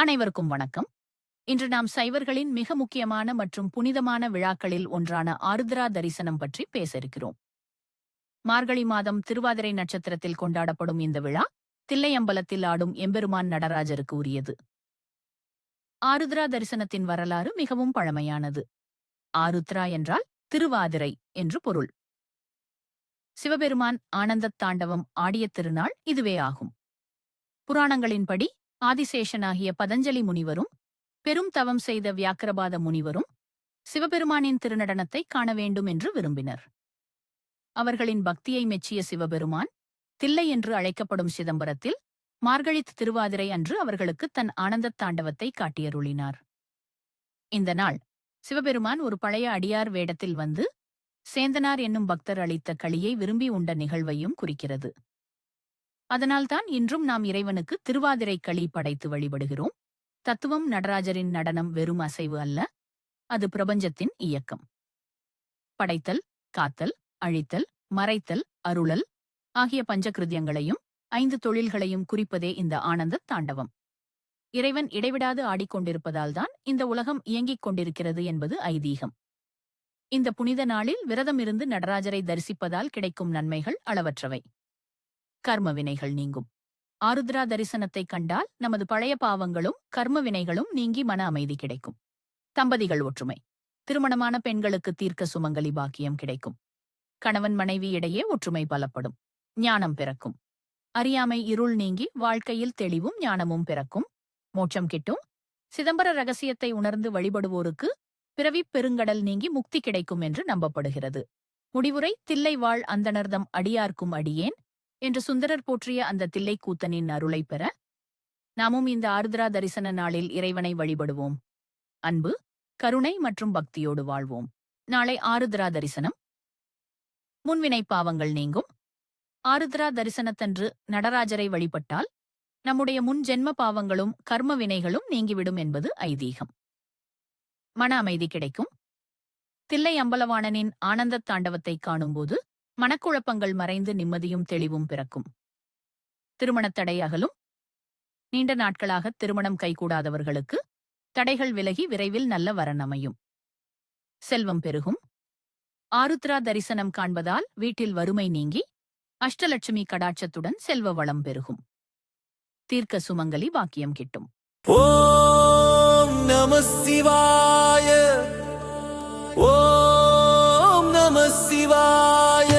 அனைவருக்கும் வணக்கம். இன்று நாம் சைவர்களின் மிக முக்கியமான மற்றும் புனிதமான விழாக்களில் ஒன்றான ஆருத்ரா தரிசனம் பற்றி பேச இருக்கிறோம். மார்கழி மாதம் திருவாதிரை நட்சத்திரத்தில் கொண்டாடப்படும் இந்த விழா தில்லையம்பலத்தில் ஆடும் எம்பெருமான் நடராஜருக்கு உரியது. ஆருத்ரா தரிசனத்தின் வரலாறு மிகவும் பழமையானது. ஆருத்ரா என்றால் திருவாதிரை என்று பொருள். சிவபெருமான் ஆனந்தத் தாண்டவம் ஆடிய திருநாள் இதுவே ஆகும். புராணங்களின்படி ஆதிசேஷனாகிய பதஞ்சலி முனிவரும் பெரும் தவம் செய்த வியாக்கிரபாத முனிவரும் சிவபெருமானின் திருநடனத்தை காண வேண்டும் என்று விரும்பினர். அவர்களின் பக்தியை மெச்சிய சிவபெருமான் தில்லை என்று அழைக்கப்படும் சிதம்பரத்தில் மார்கழித் திருவாதிரை அன்று அவர்களுக்கு தன் ஆனந்தத் தாண்டவத்தை காட்டியருளினார். இந்த நாள் சிவபெருமான் ஒரு பழைய அடியார் வேடத்தில் வந்து சேந்தனார் என்னும் பக்தர் அளித்த களியை விரும்பி உண்ட நிகழ்வையும் குறிக்கிறது. அதனால்தான் இன்றும் நாம் இறைவனுக்கு திருவாதிரை களி படைத்து வழிபடுகிறோம். தத்துவம் நடராஜரின் நடனம் வெறும் அசைவு அல்ல அது பிரபஞ்சத்தின் இயக்கம். படைத்தல் காத்தல் அழித்தல் மறைத்தல் அருளல் ஆகிய பஞ்சகிருத்தியங்களையும் ஐந்து தொழில்களையும் குறிப்பதே இந்த ஆனந்த தாண்டவம். இறைவன் இடைவிடாது ஆடிக்கொண்டிருப்பதால்தான் இந்த உலகம் இயங்கிக் கொண்டிருக்கிறது என்பது ஐதீகம். இந்த புனித நாளில் விரதமிருந்து நடராஜரை தரிசிப்பதால் கிடைக்கும் நன்மைகள் அளவற்றவை. கர்ம வினைகள் நீங்கும். ஆருத்ரா தரிசனத்தை கண்டால் நமது பழைய பாவங்களும் கர்ம வினைகளும் நீங்கி மன அமைதி கிடைக்கும். தம்பதிகள் ஒற்றுமை. திருமணமான பெண்களுக்கு தீர்க்க சுமங்கலி பாக்கியம் கிடைக்கும். கணவன் மனைவி இடையே ஒற்றுமை பலப்படும். ஞானம் பிறக்கும். அறியாமை இருள் நீங்கி வாழ்க்கையில் தெளிவும் ஞானமும் பிறக்கும். மோட்சம் கிட்டும். சிதம்பர ரகசியத்தை உணர்ந்து வழிபடுவோருக்கு பிறவிப் பெருங்கடல் நீங்கி முக்தி கிடைக்கும் என்று நம்பப்படுகிறது. முடிவுரை தில்லை வாழ் அந்தணர்தம் அடியார்க்கும் அடியேன். என்று சுந்தரர் போற்றிய அந்த தில்லைக்கூத்தனின் அருளை பெற நாமும் இந்த ஆருத்ரா தரிசன நாளில் இறைவனை வழிபடுவோம். அன்பு கருணை மற்றும் பக்தியோடு வாழ்வோம். நாளை ஆருத்ரா தரிசனம். முன்வினை பாவங்கள் நீங்கும். ஆருத்ரா தரிசனத்தன்று நடராஜரை வழிபட்டால் நம்முடைய முன் ஜென்ம பாவங்களும் கர்ம வினைகளும் நீங்கிவிடும் என்பது ஐதீகம். மன அமைதி கிடைக்கும். தில்லை அம்பலவாணனின் ஆனந்தத் தாண்டவத்தை காணும்போது மனக்குழப்பங்கள் மறைந்து நிம்மதியும் தெளிவும் பிறக்கும். திருமணத்தடை அகலும். நீண்ட நாட்களாக திருமணம் கைகூடாதவர்களுக்கு தடைகள் விலகி விரைவில் நல்ல வரன் அமையும். செல்வம் பெருகும். ஆருத்ரா தரிசனம் காண்பதால் வீட்டில் வறுமை நீங்கி அஷ்டலட்சுமி கடாட்சத்துடன் செல்வ வளம் பெருகும். தீர்க்க சுமங்கலி வாக்கியம் கிட்டும். ஓம் நம சிவாய. ஓம் நம சிவாய.